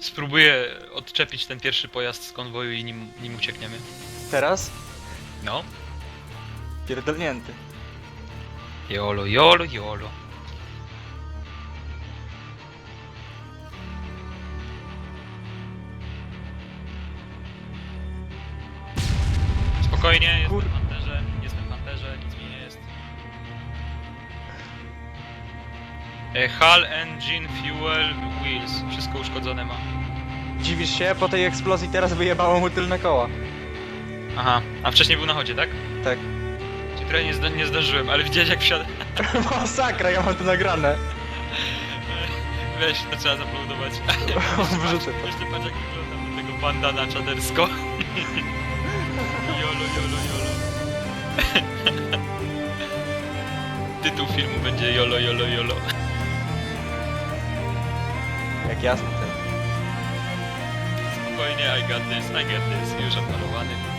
Spróbuję odczepić ten pierwszy pojazd z konwoju i nim, nim uciekniemy. Teraz? No. Pierdolnięty. Jolo, jolo, jolo. Spokojnie, jestem Kur- w panterze, jestem w panterze, nic mi nie jest. E, Hull, engine, fuel, wheels. Wszystko uszkodzone ma. Dziwisz się? Po tej eksplozji teraz wyjebało mu tylne koła. Aha, a wcześniej był na chodzie, tak? Tak. Czyli trochę nie, zda nie zdążyłem, ale widziałeś jak wsiadł. Masakra, ja mam to nagrane. Weź, to trzeba zaploadować. Wrzucę to. Jeszcze patrz jak wygląda do tego bandana czadersko. Jolo, jolo, jolo. Tytuł filmu będzie Jolo, jolo, jolo. Jak jasno to. Spokojnie, I got this, I got this. Już odmalowany.